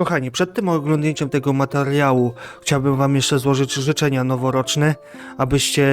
Kochani, przed tym oglądnięciem tego materiału chciałbym Wam jeszcze złożyć życzenia noworoczne, abyście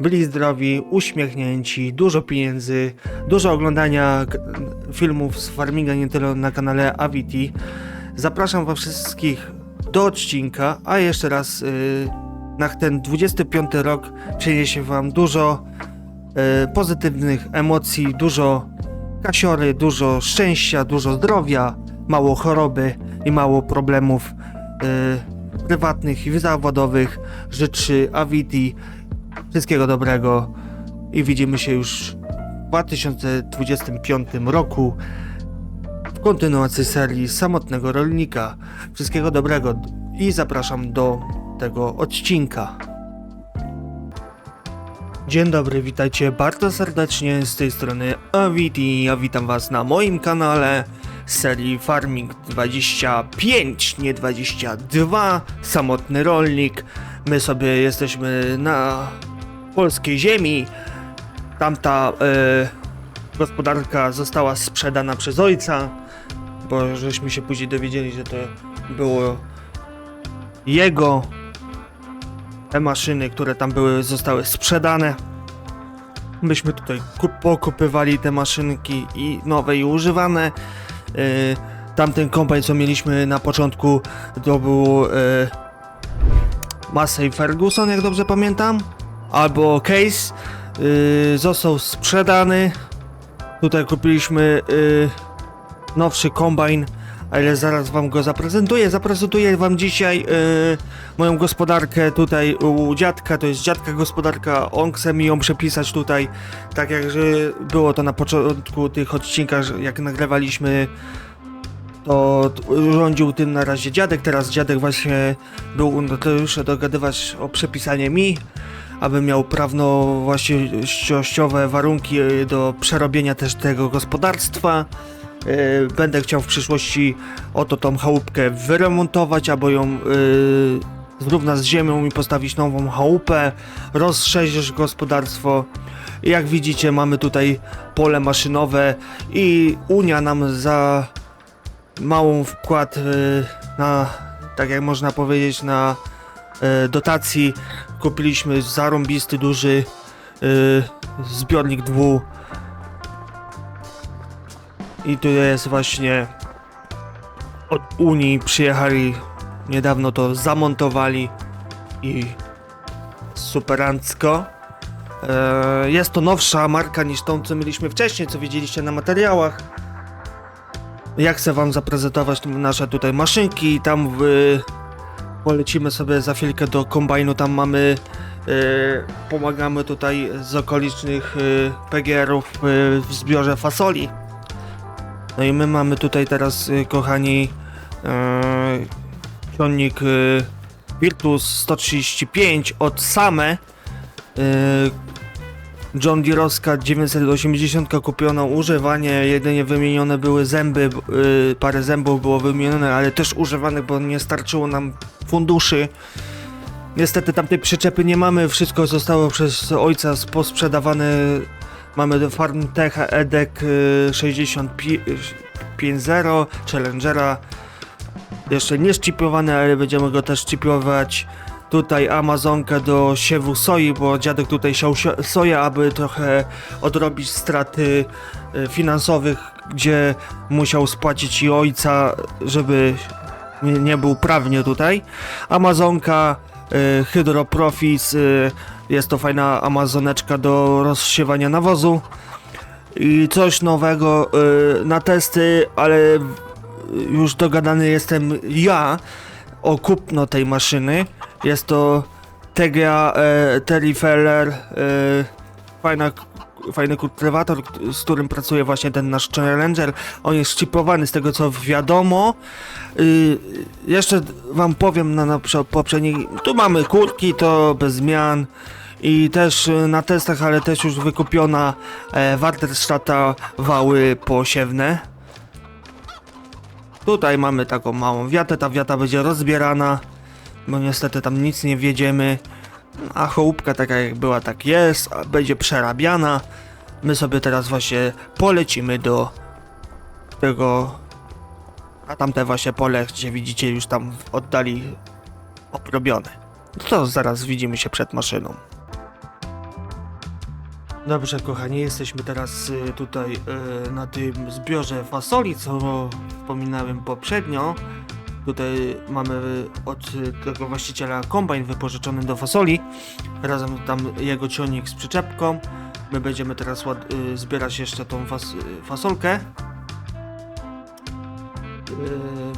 byli zdrowi, uśmiechnięci, dużo pieniędzy, dużo oglądania filmów z farminga nie tylko na kanale Aviti. Zapraszam Was wszystkich do odcinka, a jeszcze raz yy, na ten 25 rok przyniesie Wam dużo yy, pozytywnych emocji, dużo kasiory, dużo szczęścia, dużo zdrowia, mało choroby i mało problemów y, prywatnych i zawodowych. Życzy Aviti wszystkiego dobrego i widzimy się już w 2025 roku w kontynuacji serii Samotnego Rolnika. Wszystkiego dobrego i zapraszam do tego odcinka. Dzień dobry, witajcie bardzo serdecznie z tej strony Aviti. Ja witam Was na moim kanale serii Farming 25, nie 22, samotny rolnik. My sobie jesteśmy na polskiej ziemi. Tamta e, gospodarka została sprzedana przez ojca, bo żeśmy się później dowiedzieli, że to było jego te maszyny, które tam były, zostały sprzedane. Myśmy tutaj kup- pokupywali te maszynki i nowe i używane. Yy, tamten kombajn, co mieliśmy na początku, to był yy, Massey Ferguson, jak dobrze pamiętam, albo Case. Yy, został sprzedany. Tutaj kupiliśmy nowszy kombajn, ale zaraz wam go zaprezentuję. Zaprezentuję wam dzisiaj yy, moją gospodarkę tutaj u dziadka, to jest dziadka gospodarka, on chce mi ją przepisać tutaj, tak jak było to na początku tych odcinkach, jak nagrywaliśmy, to rządził tym na razie dziadek, teraz dziadek właśnie był no to już dogadywać o przepisanie mi, aby miał prawno właściwościowe warunki y, do przerobienia też tego gospodarstwa. Y, Będę chciał w przyszłości oto tą chałupkę wyremontować, albo ją y, zrównać z ziemią i postawić nową chałupę, rozszerzyć gospodarstwo. Jak widzicie, mamy tutaj pole maszynowe i Unia nam za małą wkład y, na, tak jak można powiedzieć, na dotacji kupiliśmy zarąbisty duży zbiornik dwu i tu jest właśnie od Unii przyjechali niedawno to zamontowali i superancko. E, jest to nowsza marka niż tą, co mieliśmy wcześniej, co widzieliście na materiałach. Ja chcę wam zaprezentować nasze tutaj maszynki, tam w, polecimy sobie za chwilkę do kombajnu, tam mamy, e, pomagamy tutaj z okolicznych e, PGR-ów w zbiorze fasoli. No i my mamy tutaj teraz, y, kochani, e, ciągnik y, Virtus 135 od Same. y, John Deere'owska 980 kupiona używanie, jedynie wymienione były zęby, y, parę zębów było wymienione, ale też używanych, bo nie starczyło nam funduszy. Niestety tamtej przyczepy nie mamy, wszystko zostało przez ojca posprzedawane Mamy Farmtech EDEC y, 6050 Challengera jeszcze nie szczypowany, ale będziemy go też szczypiować. Tutaj Amazonka do siewu soi, bo dziadek tutaj siał soję, aby trochę odrobić straty y, finansowych, gdzie musiał spłacić i ojca, żeby nie, był prawnie tutaj. Amazonka y, Hydro Profis y, jest to fajna amazoneczka do rozsiewania nawozu. I coś nowego y, na testy, ale już dogadany jestem ja o kupno tej maszyny. Jest to Tegra e, Terrifeller, e, fajna, fajny kultywator, z którym pracuje właśnie ten nasz Challenger. On jest chipowany z tego co wiadomo. Y, jeszcze wam powiem na, na prze- poprzedniej. Tu mamy kurki, to bez zmian. I też y, na testach, ale też już wykupiona e, Warterstata wały posiewne. Tutaj mamy taką małą wiatę, ta wiata będzie rozbierana, bo niestety tam nic nie wiedziemy. A chałupka taka jak była, tak jest, będzie przerabiana. My sobie teraz właśnie polecimy do tego A tamte właśnie pole, gdzie widzicie już tam oddali obrobione. No to zaraz widzimy się przed maszyną. Dobrze, kochani, jesteśmy teraz y, tutaj y, na tym zbiorze fasoli, co wspominałem poprzednio. Tutaj mamy od tego właściciela kombajn wypożyczony do fasoli. Razem tam jego ciągnik z przyczepką. My będziemy teraz y, zbierać jeszcze tą fas- y, fasolkę. Y,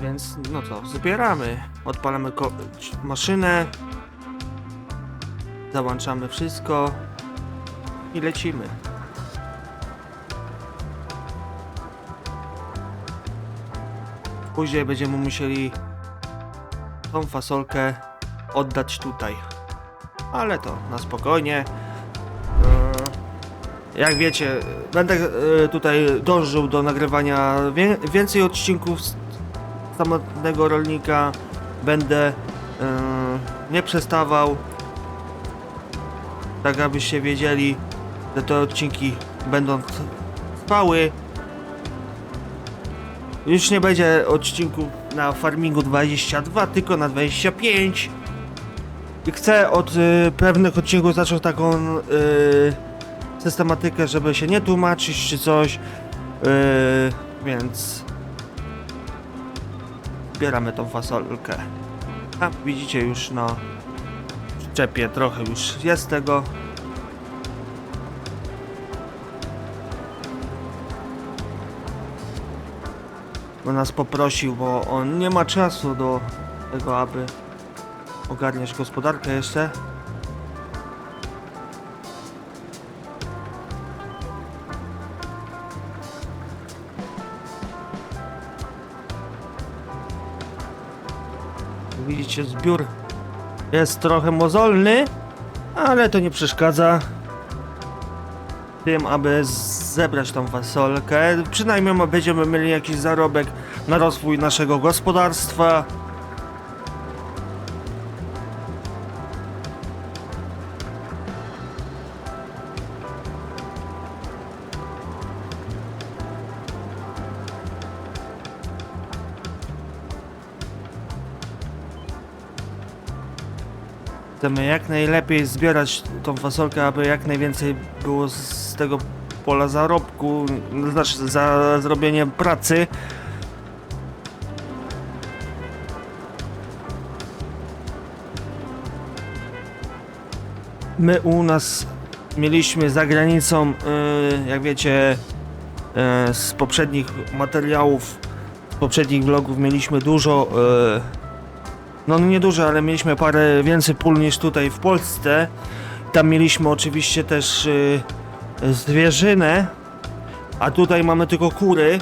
więc no co, zbieramy. Odpalamy maszynę. Załączamy wszystko i lecimy. Później będziemy musieli tą fasolkę oddać tutaj. Ale to na spokojnie. Eee, Jak wiecie, będę e, tutaj dążył do nagrywania więcej odcinków samotnego rolnika. Będę e, nie przestawał. Tak abyście wiedzieli, że te odcinki będą trwały. Już nie będzie odcinku na Farmingu 22, tylko na 25. I chcę od y, pewnych odcinków zacząć taką y, systematykę, żeby się nie tłumaczyć czy coś. Y, więc zbieramy tą fasolkę. A widzicie już na szczepie trochę już jest tego. Bo nas poprosił, bo on nie ma czasu do tego, aby ogarniać gospodarkę jeszcze. Widzicie, zbiór jest trochę mozolny, ale to nie przeszkadza tym, aby zebrać tą fasolkę. Przynajmniej będziemy mieli jakiś zarobek na rozwój naszego gospodarstwa. Chcemy jak najlepiej zbierać tą fasolkę, aby jak najwięcej było z tego pola zarobku, znaczy za zrobienie pracy. My u nas mieliśmy za granicą, y, jak wiecie, y, z poprzednich materiałów, z poprzednich vlogów mieliśmy dużo y, no nie dużo, ale mieliśmy parę więcej pól niż tutaj w Polsce. Tam mieliśmy oczywiście też zwierzynę, a tutaj mamy tylko kury.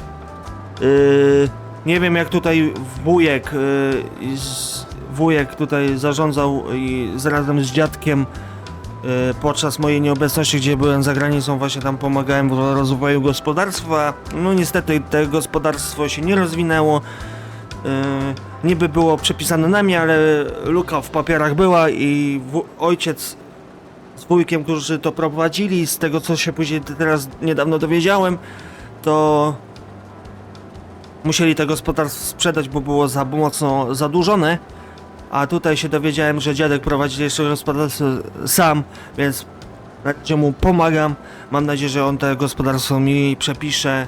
Y, nie wiem jak tutaj wujek, y, z, wujek tutaj zarządzał i z, razem z dziadkiem y, podczas mojej nieobecności, gdzie byłem za granicą, właśnie tam pomagałem w rozwoju gospodarstwa. No niestety to gospodarstwo się nie rozwinęło. Yy, niby było przepisane na mnie, ale luka w papierach była i ojciec wujkiem, którzy to prowadzili, z tego co się później teraz niedawno dowiedziałem, to musieli to gospodarstwo sprzedać, bo było za mocno zadłużone. A tutaj się dowiedziałem, że dziadek prowadzi jeszcze gospodarstwo sam, więc mu pomagam. Mam nadzieję, że on to gospodarstwo mi przepisze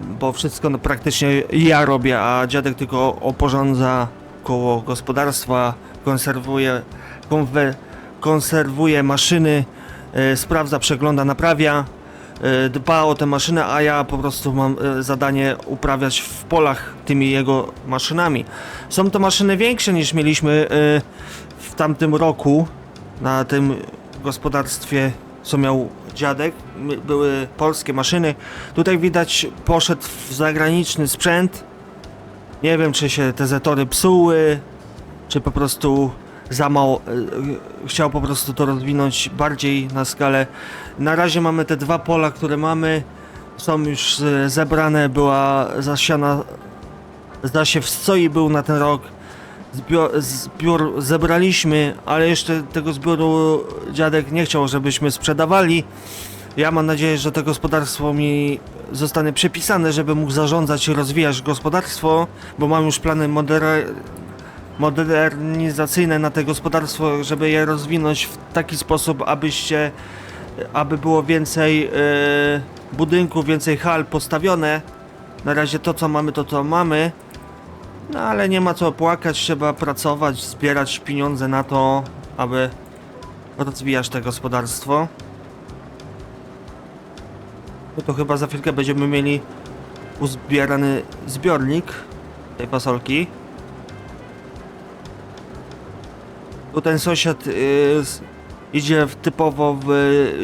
bo wszystko no, praktycznie ja robię, a dziadek tylko oporządza koło gospodarstwa, konserwuje, konwe, konserwuje maszyny, e, sprawdza, przegląda, naprawia, e, dba o te maszyny, a ja po prostu mam e, zadanie uprawiać w polach tymi jego maszynami. Są to maszyny większe niż mieliśmy w tamtym roku na tym gospodarstwie, co miał dziadek. Były polskie maszyny. Tutaj widać poszedł w zagraniczny sprzęt. Nie wiem, czy się te zetory psuły, czy po prostu za mało. e, Chciał po prostu to rozwinąć bardziej na skalę. Na razie mamy te dwa pola, które mamy. Są już e, zebrane, była zasiana. Zasiew soi był na ten rok. Zbiór zebraliśmy, ale jeszcze tego zbioru dziadek nie chciał, żebyśmy sprzedawali. Ja mam nadzieję, że to gospodarstwo mi zostanie przepisane, żeby mógł zarządzać i rozwijać gospodarstwo, bo mam już plany moder- modernizacyjne na to gospodarstwo, żeby je rozwinąć w taki sposób, abyście, aby było więcej e, budynków, więcej hal postawione. Na razie to, co mamy, to co mamy. No ale nie ma co płakać, trzeba pracować, zbierać pieniądze na to, aby rozwijać to gospodarstwo. No to chyba za chwilkę będziemy mieli uzbierany zbiornik tej fasolki. Tu ten sąsiad y, idzie w typowo w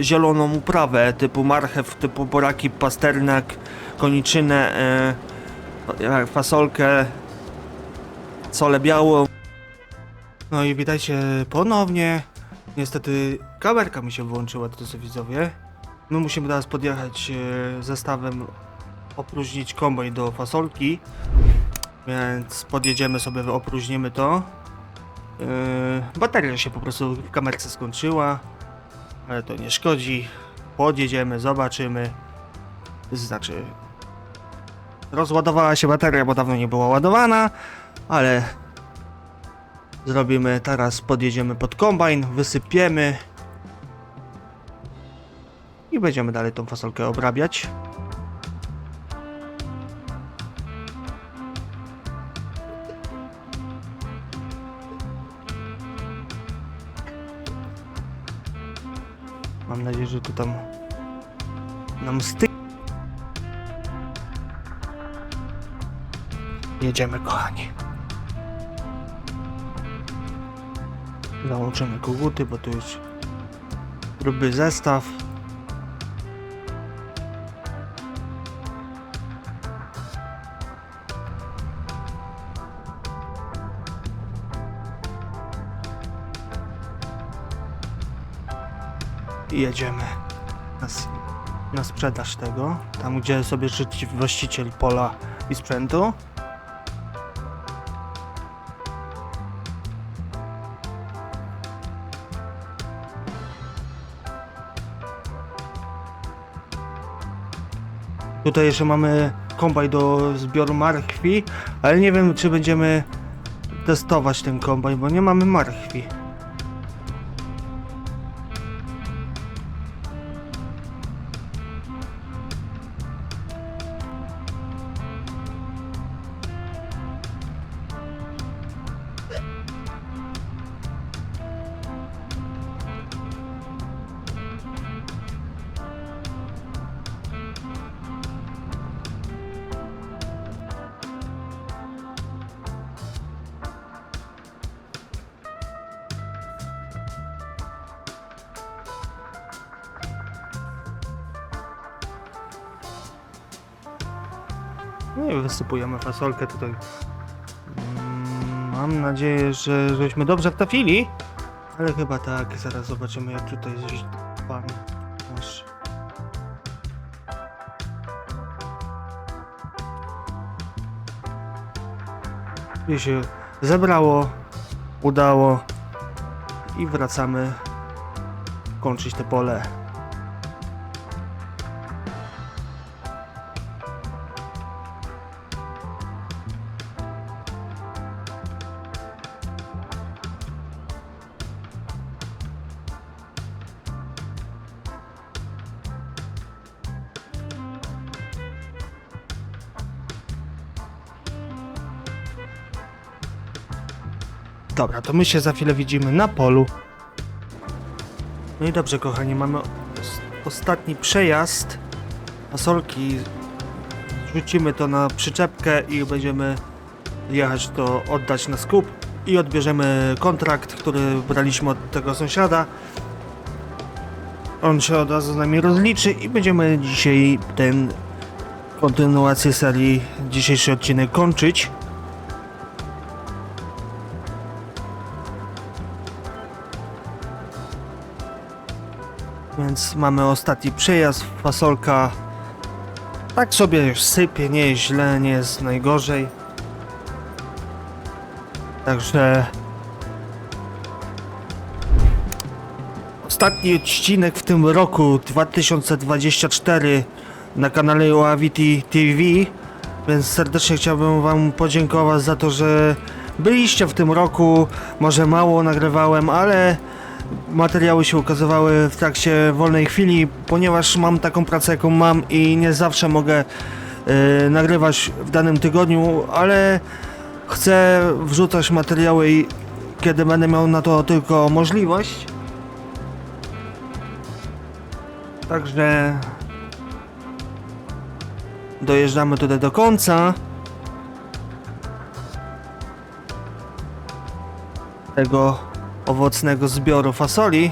zieloną uprawę, typu marchew, typu boraki, pasternak, koniczynę, y, fasolkę, solę białą. No i witajcie ponownie. Niestety kamerka mi się wyłączyła, drodzy widzowie. My musimy teraz podjechać e, zestawem, opróżnić kombaj do fasolki. Więc podjedziemy sobie, opróżnimy to. E, bateria się po prostu w kamerce skończyła, ale to nie szkodzi. Podjedziemy, zobaczymy. Znaczy, rozładowała się bateria, bo dawno nie była ładowana, ale zrobimy teraz, podjedziemy pod kombajn, wysypiemy i będziemy dalej tą fasolkę obrabiać. Tu tam nam styk. Jedziemy, kochani. Załączymy koguty, bo tu już gruby zestaw. I jedziemy na, na sprzedaż tego, tam gdzie sobie życzy właściciel pola i sprzętu. Tutaj jeszcze mamy kombaj do zbioru marchwi, ale nie wiem czy będziemy testować ten kombaj, bo nie mamy marchwi. No i wysypujemy fasolkę tutaj. Mm, Mam nadzieję, że żeśmy dobrze trafili. Ale chyba tak, zaraz zobaczymy jak tutaj zjeść pan nasz. Się zebrało, udało i wracamy kończyć te pole. Dobra, to my się za chwilę widzimy na polu. No i dobrze, kochani, mamy os- ostatni przejazd. Fasolki. Rzucimy to na przyczepkę i będziemy jechać to oddać na skup i odbierzemy kontrakt, który braliśmy od tego sąsiada. On się od razu z nami rozliczy i będziemy dzisiaj ten kontynuację serii, dzisiejszy odcinek kończyć. Więc mamy ostatni przejazd, fasolka tak sobie już sypie, nie jest źle, nie jest najgorzej. Także ostatni odcinek w tym roku 2024 na kanale Oaviti TV, więc serdecznie chciałbym Wam podziękować za to, że byliście w tym roku. Może mało nagrywałem, ale materiały się ukazywały w trakcie wolnej chwili, ponieważ mam taką pracę, jaką mam i nie zawsze mogę e, nagrywać w danym tygodniu, ale chcę wrzucać materiały, i- kiedy będę miał na to tylko możliwość. Także dojeżdżamy tutaj do końca tego owocnego zbioru fasoli.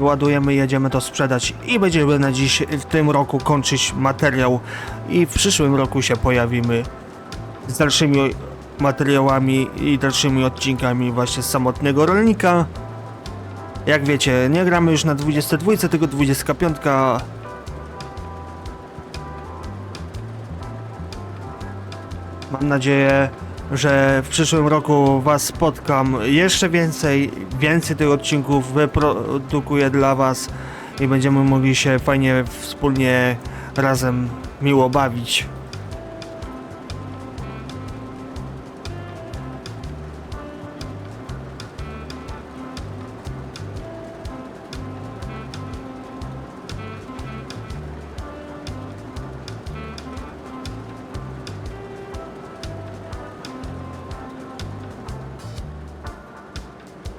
Ładujemy, jedziemy to sprzedać i będziemy na dziś w tym roku kończyć materiał i w przyszłym roku się pojawimy z dalszymi materiałami i dalszymi odcinkami właśnie z samotnego rolnika. Jak wiecie, nie gramy już na 22, tylko 25. Mam nadzieję, że w przyszłym roku Was spotkam jeszcze więcej, więcej tych odcinków wyprodukuję dla Was i będziemy mogli się fajnie wspólnie razem miło bawić.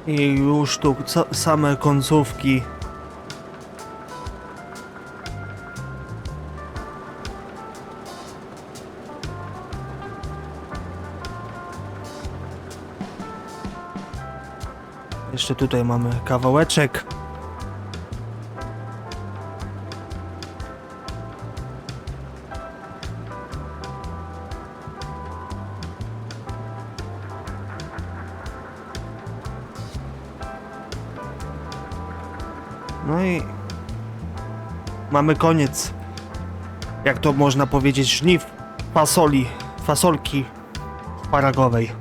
I już tu same końcówki. Jeszcze tutaj mamy kawałeczek. No i mamy koniec. Jak to można powiedzieć, żniw fasoli, fasolki paragowej,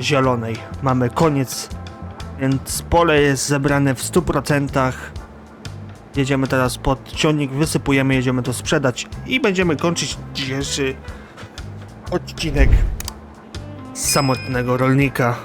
zielonej. Mamy koniec, więc pole jest zebrane w 100%. Jedziemy teraz pod ciągnik, wysypujemy, jedziemy to sprzedać i będziemy kończyć dzisiejszy odcinek samotnego rolnika.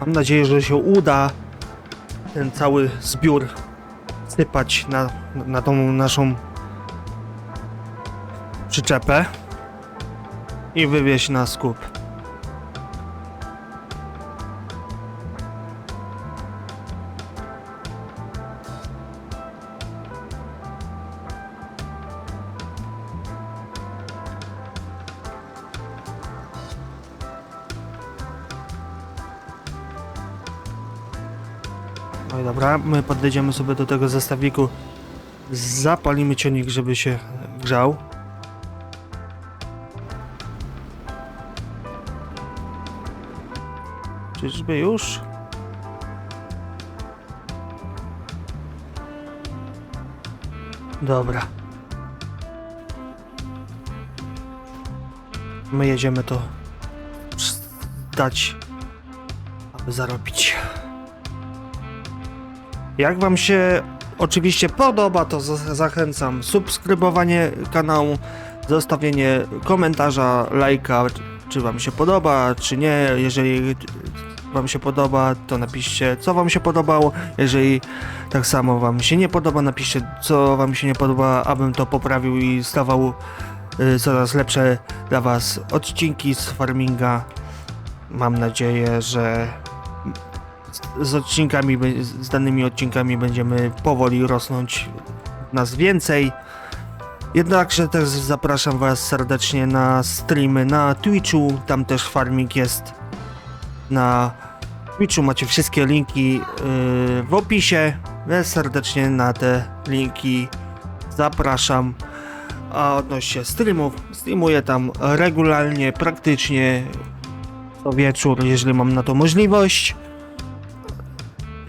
Mam nadzieję, że się uda ten cały zbiór sypać na, na tą naszą przyczepę i wywieźć na skup. My podejdziemy sobie do tego zestawiku. Zapalimy ciągnik, żeby się grzał. Czyżby już? Dobra. My jedziemy to dać, aby zarobić. Jak Wam się oczywiście podoba, to za- zachęcam subskrybowanie kanału, zostawienie komentarza, lajka, czy Wam się podoba, czy nie. Jeżeli Wam się podoba, to napiszcie, co Wam się podobało. Jeżeli tak samo Wam się nie podoba, napiszcie, co Wam się nie podoba, abym to poprawił i stawał y, coraz lepsze dla Was odcinki z farminga. Mam nadzieję, że z odcinkami, z danymi odcinkami będziemy powoli rosnąć nas więcej. Jednakże też zapraszam Was serdecznie na streamy na Twitchu, tam też farming jest na Twitchu, macie wszystkie linki yy, w opisie, serdecznie na te linki zapraszam. A odnośnie streamów, streamuję tam regularnie, praktycznie co wieczór, jeżeli mam na to możliwość.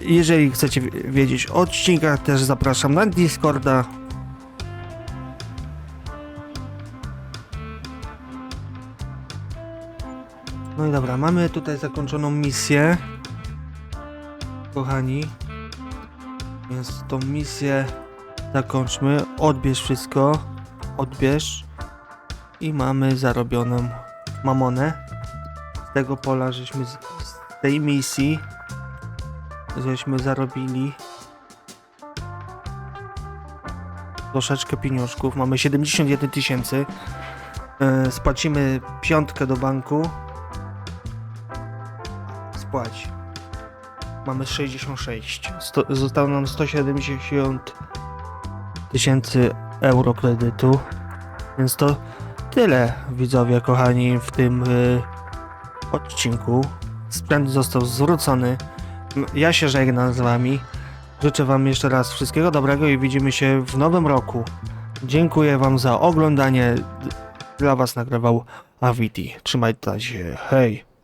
Jeżeli chcecie wi- wiedzieć o odcinkach, też zapraszam na Discorda. No i dobra, mamy tutaj zakończoną misję. Kochani. Więc tą misję zakończmy. Odbierz wszystko. Odbierz. I mamy zarobioną mamonę. Z tego pola, żeśmy z, z tej misji żeśmy zarobili troszeczkę pieniążków. Mamy 71 tysięcy. E, Spłacimy piątkę do banku. Spłać. Mamy 66. Sto, zostało nam 170 tysięcy euro kredytu. Więc to tyle, widzowie, kochani, w tym y, odcinku. Sprzęt został zwrócony. Ja się żegnam z wami. Życzę wam jeszcze raz wszystkiego dobrego i widzimy się w nowym roku. Dziękuję wam za oglądanie. Dla was nagrywał Aviti. Trzymajcie się. Hej.